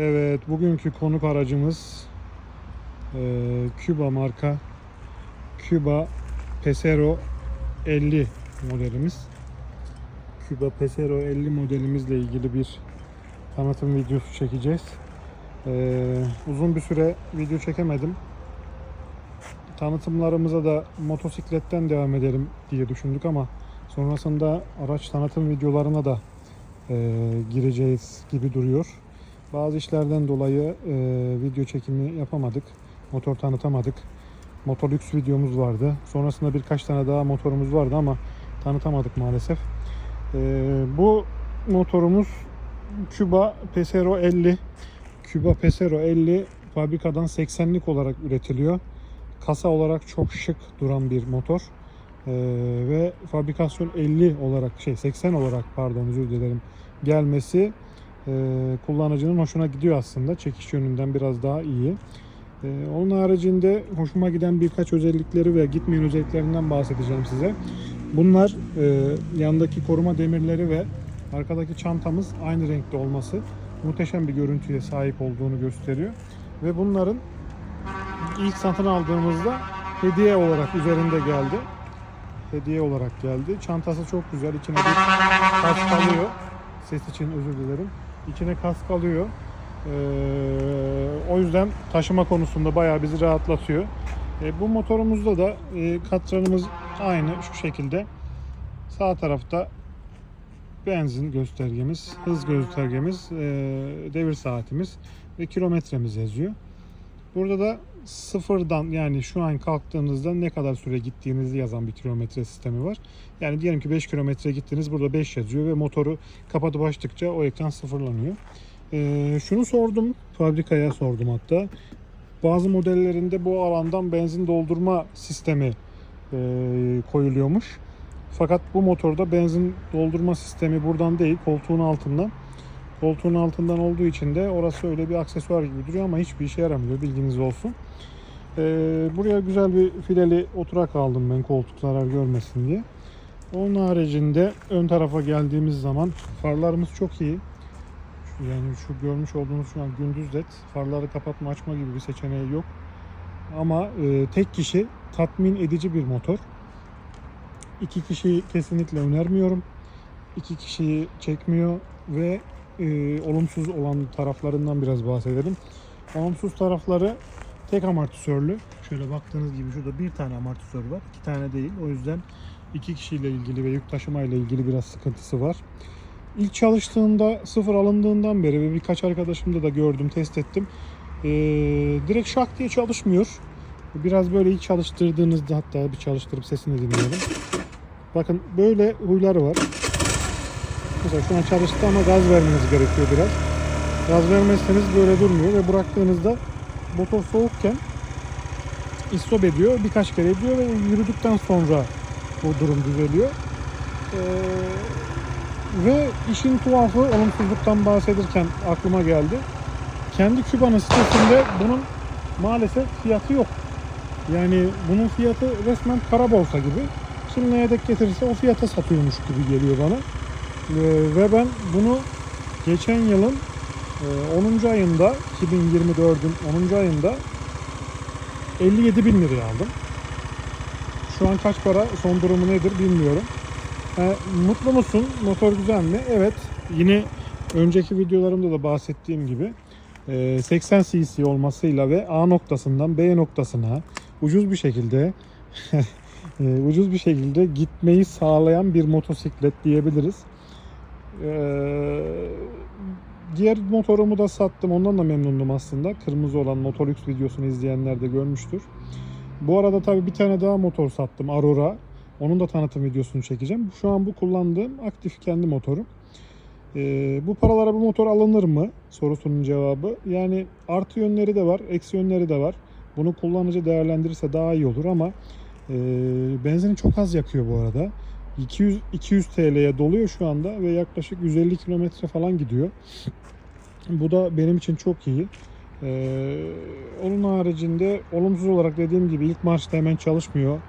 Evet, bugünkü konuk aracımız e, Cuba marka Cuba Pesero 50 modelimiz. Cuba Pesero 50 modelimizle ilgili bir tanıtım videosu çekeceğiz. E, uzun bir süre video çekemedim. Tanıtımlarımıza da motosikletten devam edelim diye düşündük ama sonrasında araç tanıtım videolarına da e, gireceğiz gibi duruyor. Bazı işlerden dolayı e, video çekimi yapamadık. Motor tanıtamadık. Motolux videomuz vardı. Sonrasında birkaç tane daha motorumuz vardı ama tanıtamadık maalesef. E, bu motorumuz Cuba Pesero 50. Cuba Pesero 50 fabrikadan 80'lik olarak üretiliyor. Kasa olarak çok şık duran bir motor. E, ve fabrikasyon 50 olarak şey 80 olarak pardon özür dilerim gelmesi kullanıcının hoşuna gidiyor aslında. Çekiş yönünden biraz daha iyi. E, onun haricinde hoşuma giden birkaç özellikleri ve gitmeyen özelliklerinden bahsedeceğim size. Bunlar e, yandaki koruma demirleri ve arkadaki çantamız aynı renkte olması muhteşem bir görüntüye sahip olduğunu gösteriyor. Ve bunların ilk satın aldığımızda hediye olarak üzerinde geldi. Hediye olarak geldi. Çantası çok güzel. İçine bir kask alıyor. Ses için özür dilerim. İçine kask alıyor. Ee, o yüzden taşıma konusunda bayağı bizi rahatlatıyor. E, bu motorumuzda da e, katranımız aynı şu şekilde. Sağ tarafta benzin göstergemiz, hız göstergemiz, e, devir saatimiz ve kilometremiz yazıyor. Burada da sıfırdan yani şu an kalktığınızda ne kadar süre gittiğinizi yazan bir kilometre sistemi var. Yani diyelim ki 5 kilometre gittiniz burada 5 yazıyor ve motoru kapatıp açtıkça o ekran sıfırlanıyor. Ee, şunu sordum fabrikaya sordum hatta. Bazı modellerinde bu alandan benzin doldurma sistemi e, koyuluyormuş. Fakat bu motorda benzin doldurma sistemi buradan değil koltuğun altından. Koltuğun altından olduğu için de orası öyle bir aksesuar gibi duruyor ama hiçbir işe yaramıyor bilginiz olsun. Ee, buraya güzel bir fileli oturak aldım ben koltuk zarar görmesin diye. Onun haricinde ön tarafa geldiğimiz zaman farlarımız çok iyi. Yani şu görmüş olduğunuz şu an gündüz led farları kapatma açma gibi bir seçeneği yok. Ama e, tek kişi tatmin edici bir motor. İki kişiyi kesinlikle önermiyorum. İki kişiyi çekmiyor ve e, olumsuz olan taraflarından biraz bahsedelim. Olumsuz tarafları tek amortisörlü. Şöyle baktığınız gibi şurada bir tane amortisör var. iki tane değil. O yüzden iki kişiyle ilgili ve yük taşıma ile ilgili biraz sıkıntısı var. İlk çalıştığında sıfır alındığından beri ve birkaç arkadaşımda da gördüm, test ettim. E, direkt şak diye çalışmıyor. Biraz böyle ilk çalıştırdığınızda hatta bir çalıştırıp sesini dinleyelim. Bakın böyle huyları var. Mesela çalıştı ama gaz vermeniz gerekiyor biraz. Gaz vermezseniz böyle durmuyor ve bıraktığınızda motor soğukken istop ediyor. Birkaç kere ediyor ve yürüdükten sonra bu durum düzeliyor. Ee, ve işin tuhafı olumsuzluktan bahsedirken aklıma geldi. Kendi Küba'nın sitesinde bunun maalesef fiyatı yok. Yani bunun fiyatı resmen kara borsa gibi. Kim neye denk getirirse o fiyata satıyormuş gibi geliyor bana. Ee, ve ben bunu geçen yılın e, 10. ayında 2024'ün 10. ayında 57 bin liraya aldım. Şu an kaç para son durumu nedir bilmiyorum. E, mutlu musun? Motor güzel mi? Evet. Yine önceki videolarımda da bahsettiğim gibi e, 80 cc olmasıyla ve A noktasından B noktasına ucuz bir şekilde e, ucuz bir şekilde gitmeyi sağlayan bir motosiklet diyebiliriz. Ee, diğer motorumu da sattım. Ondan da memnundum aslında. Kırmızı olan Motolux videosunu izleyenler de görmüştür. Bu arada tabii bir tane daha motor sattım. Aurora. Onun da tanıtım videosunu çekeceğim. Şu an bu kullandığım aktif kendi motorum. Ee, bu paralara bu motor alınır mı? Sorusunun cevabı. Yani artı yönleri de var, eksi yönleri de var. Bunu kullanıcı değerlendirirse daha iyi olur ama e, benzini çok az yakıyor bu arada. 200 200 TL'ye doluyor şu anda ve yaklaşık 150 kilometre falan gidiyor. Bu da benim için çok iyi. Ee, onun haricinde olumsuz olarak dediğim gibi ilk marşta hemen çalışmıyor.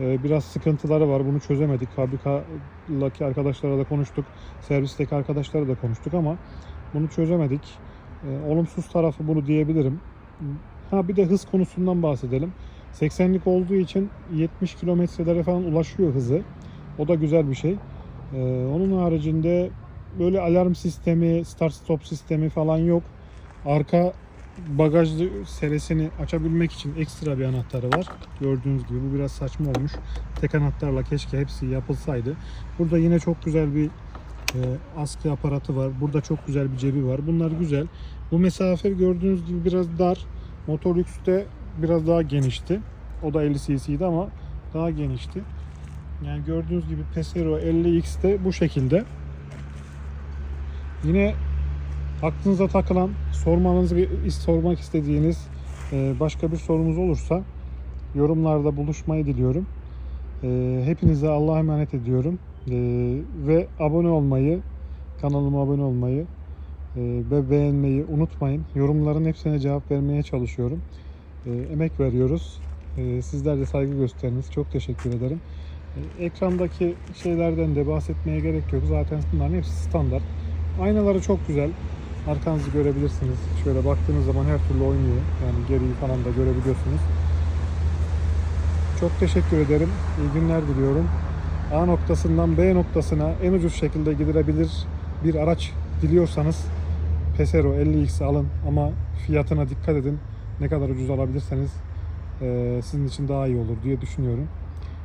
Ee, biraz sıkıntıları var. Bunu çözemedik. Fabrikadaki arkadaşlarla da konuştuk. Servisteki arkadaşlarla da konuştuk ama bunu çözemedik. E, olumsuz tarafı bunu diyebilirim. Ha bir de hız konusundan bahsedelim. 80'lik olduğu için 70 kilometrelere falan ulaşıyor hızı. O da güzel bir şey. E, onun haricinde böyle alarm sistemi, start stop sistemi falan yok. Arka bagajlı seresini açabilmek için ekstra bir anahtarı var. Gördüğünüz gibi bu biraz saçma olmuş. Tek anahtarla keşke hepsi yapılsaydı. Burada yine çok güzel bir e, askı aparatı var. Burada çok güzel bir cebi var. Bunlar güzel. Bu mesafe gördüğünüz gibi biraz dar. Motor X'te biraz daha genişti. O da 50 cc'ydi ama daha genişti. Yani gördüğünüz gibi Pesero 50X'te bu şekilde. Yine aklınıza takılan, sormanız, sormak istediğiniz e, başka bir sorunuz olursa yorumlarda buluşmayı diliyorum. E, Hepinize Allah'a emanet ediyorum. E, Ve abone olmayı, kanalıma abone olmayı ve beğenmeyi unutmayın. Yorumların hepsine cevap vermeye çalışıyorum. Emek veriyoruz. Sizler de saygı gösteriniz. Çok teşekkür ederim. Ekrandaki şeylerden de bahsetmeye gerek yok. Zaten bunların hepsi standart. Aynaları çok güzel. Arkanızı görebilirsiniz. Şöyle baktığınız zaman her türlü oynuyor. Yani geriyi falan da görebiliyorsunuz. Çok teşekkür ederim. İyi günler diliyorum. A noktasından B noktasına en ucuz şekilde gidilebilir bir araç diliyorsanız Pesero 50X alın ama fiyatına dikkat edin. Ne kadar ucuz alabilirseniz sizin için daha iyi olur diye düşünüyorum.